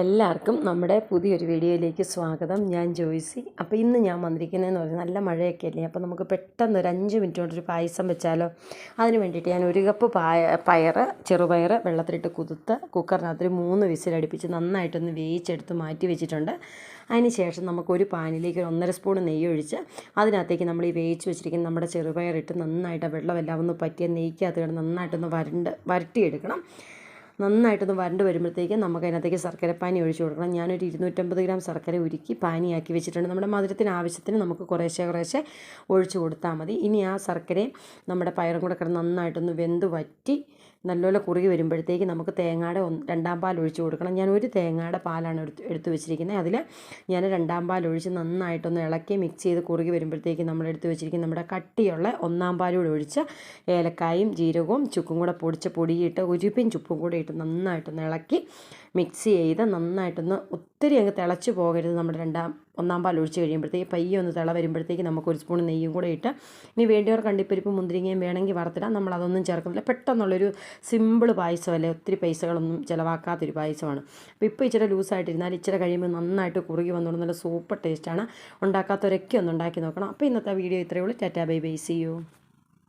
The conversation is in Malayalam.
എല്ലാവർക്കും നമ്മുടെ പുതിയൊരു വീഡിയോയിലേക്ക് സ്വാഗതം. ഞാൻ ജോയ്സി. അപ്പോൾ ഇന്ന് ഞാൻ വന്നിരിക്കുന്നതെന്ന് പറഞ്ഞാൽ നല്ല മഴയൊക്കെ അല്ലേ? അപ്പോൾ നമുക്ക് പെട്ടെന്ന് ഒരു അഞ്ച് മിനിറ്റ് കൊണ്ട് ഒരു പായസം വെച്ചാലോ? അതിന് വേണ്ടിയിട്ട് ഞാൻ ഒരു കപ്പ് പായ പയർ ചെറുപയർ വെള്ളത്തിലിട്ട് കുതിർത്ത് കുക്കറിനകത്ത് ഒരു മൂന്ന് വിസിലടുപ്പിച്ച് നന്നായിട്ടൊന്ന് വേവിച്ചെടുത്ത് മാറ്റി വെച്ചിട്ടുണ്ട്. അതിന് ശേഷം നമുക്കൊരു പാനിലേക്ക് ഒരു ഒന്നര സ്പൂൺ നെയ്യ് ഒഴിച്ച് അതിനകത്തേക്ക് നമ്മൾ ഈ വേവിച്ച് വെച്ചിരിക്കുന്ന നമ്മുടെ ചെറുപയർ ഇട്ട് നന്നായിട്ട് വെള്ളമെല്ലാം ഒന്ന് പറ്റിയ നെയ്ക്കകത്ത് കിടന്ന് നന്നായിട്ടൊന്ന് വരണ്ട് വരട്ടിയെടുക്കണം. നന്നായിട്ടൊന്ന് വരണ്ട് വരുമ്പോഴത്തേക്കും നമുക്ക് അതിനകത്തേക്ക് ശർക്കര പാനി ഒഴിച്ചു കൊടുക്കണം. ഞാനൊരു ഇരുന്നൂറ്റമ്പത് ഗ്രാം ശർക്കര ഉരുക്കി പാനിയാക്കി വെച്ചിട്ടുണ്ട്. നമ്മുടെ മധുരത്തിന് ആവശ്യത്തിന് നമുക്ക് കുറേശ്ശെ കുറേശ്ശെ ഒഴിച്ചു കൊടുത്താൽ മതി. ഇനി ആ ശർക്കരയും നമ്മുടെ പയറും കൂടെ കിടന്ന് നന്നായിട്ടൊന്ന് വെന്ത് വറ്റി നല്ലപോലെ കുറുകി വരുമ്പോഴത്തേക്ക് നമുക്ക് തേങ്ങയുടെ രണ്ടാം പാൽ ഒഴിച്ചു കൊടുക്കണം. ഞാൻ ഒരു തേങ്ങയുടെ പാലാണ് എടുത്ത് എടുത്ത് വെച്ചിരിക്കുന്നത്. അതിൽ ഞാൻ രണ്ടാം പാൽ ഒഴിച്ച് നന്നായിട്ടൊന്ന് ഇളക്കി മിക്സ് ചെയ്ത് കുറുകി വരുമ്പോഴത്തേക്ക് നമ്മൾ എടുത്ത് വെച്ചിരിക്കുന്ന നമ്മുടെ കട്ടിയുള്ള ഒന്നാം പാലൂടെ ഒഴിച്ച് ഏലക്കായും ജീരകവും ചുക്കും കൂടെ പൊടിച്ച പൊടിയിട്ട് ഉരുപ്പിൻ ചുപ്പും കൂടെ ഇട്ട് നന്നായിട്ടൊന്ന് ഇളക്കി മിക്സ് ചെയ്ത് നന്നായിട്ടൊന്ന് ഒത്തിരി അങ്ങ് തിളച്ച് പോകരുത്. നമ്മുടെ രണ്ടാം ഒന്നാം പാൽ ഒഴിച്ച് കഴിയുമ്പോഴത്തേക്ക് പയ്യെ ഒന്ന് തിള വരുമ്പോഴത്തേക്ക് നമുക്ക് ഒരു സ്പൂൺ നെയ്യും കൂടെ ഇട്ട് ഇനി വേണ്ടിയവർ കണ്ടിപ്പരിപ്പ് മുന്തിരിങ്ങയും വേണമെങ്കിൽ വറുത്തിടാം. നമ്മൾ അതൊന്നും ചേർക്കുന്നില്ല. പെട്ടെന്നുള്ളൊരു സിമ്പിൾ പായസമല്ലേ? ഒത്തിരി പൈസകളൊന്നും ചിലവാക്കാത്തൊരു പായസമാണ്. അപ്പോൾ ഇപ്പോൾ ഇച്ചിരി ലൂസായിട്ടിരുന്നാൽ ഇച്ചിരി കഴിയുമ്പോൾ നന്നായിട്ട് കുറുകി വന്നുകൊണ്ട് നല്ല സൂപ്പർ ടേസ്റ്റാണ്. ഉണ്ടാക്കാത്തവരൊക്കെ ഒന്ന് ഉണ്ടാക്കി നോക്കണം. അപ്പോൾ ഇന്നത്തെ വീഡിയോ ഇത്രയേ ഉള്ളൂ. Tata bye bye. See you